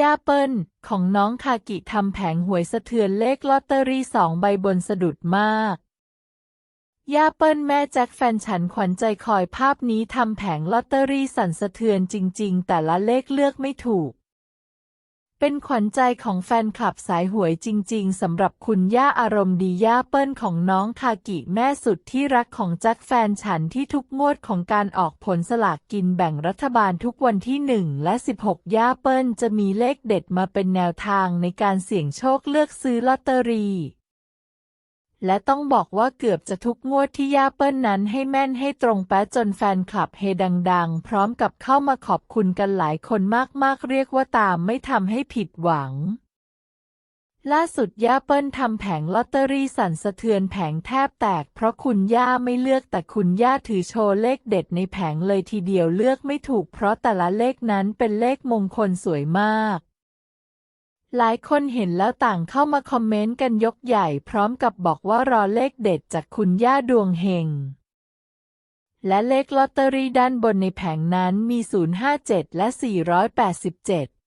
ย่าเปิลของน้องคากิทำแผงหวยสะเทือนเลขลอตเตอรี่สองใบบนสะดุดมากย่าเปิลแม่แจ็คแฟนฉันขวัญใจคอยภาพนี้ทำแผงลอตเตอรี่สั่นสะเทือนจริง ๆ แต่ละเลขเลือกไม่ถูก เป็นขวัญใจของแฟนคลับสายหวยจริง ๆ สำหรับคุณย่าอารมณ์ดีย่าเปิ้ลของน้องคากิแม่สุดที่รักของจักแฟนฉันที่ทุกงวดของการออกผลสลากกินแบ่งรัฐบาลทุกวันที่ 1 และ 16 ย่าเปิ้ลจะมีเลขเด็ดมาเป็นแนวทางในการเสี่ยงโชคเลือกซื้อลอตเตอรี่ และต้องบอกว่าเกือบจะทุกงวดที่ย่าเปิ้ลนั้นให้แม่นให้ตรงแป๊ะจนแฟนคลับเฮดังๆ พร้อมกับเข้ามาขอบคุณกันหลายคนมากๆ เรียกว่าตามไม่ทำให้ผิดหวัง ล่าสุดย่าเปิ้ลทำแผงลอตเตอรี่สั่นสะเทือนแผงแทบแตก เพราะคุณย่าไม่เลือกแต่คุณย่าถือโชว์เลขเด็ดในแผงเลยทีเดียวเลือกไม่ถูก เพราะแต่ละเลขนั้นเป็นเลขมงคลสวยมาก หลายคนเห็นแล้วต่างเข้ามาคอมเมนต์กันยกใหญ่พร้อมกับบอกว่ารอเลขเด็ดจากคุณย่าดวงเฮง และเลขลอตเตอรี่ด้านบนในแผงนั้นมี 057 และ 487